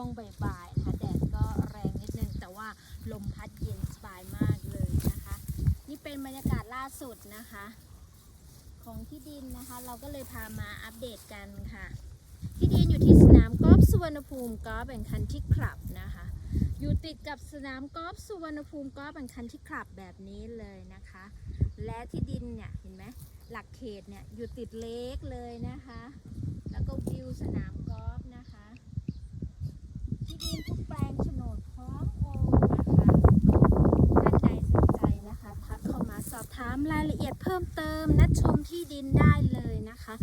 ช่วงบ่ายๆนะคะแดดก็แรงนิดนึง แต่ว่าลมพัดเย็นสบายมากเลยนะคะ นี่เป็นบรรยากาศล่าสุดนะคะ ของที่ดินนะคะ เราก็เลยพามาอัปเดตกันค่ะ ที่ดินอยู่ที่สนามกอล์ฟสุวรรณภูมิกอล์ฟบ่งคันที่คลับนะคะ อยู่ติดกับสนามกอล์ฟสุวรรณภูมิกอล์ฟบ่งคันที่คลับแบบนี้เลยนะคะ และที่ดินเนี่ยเห็นไหมหลักเขตเนี่ยอยู่ติดเล็กเลยนะคะ สอบถามรายละเอียดเพิ่มเติมนัดชมที่ดินได้เลยนะคะ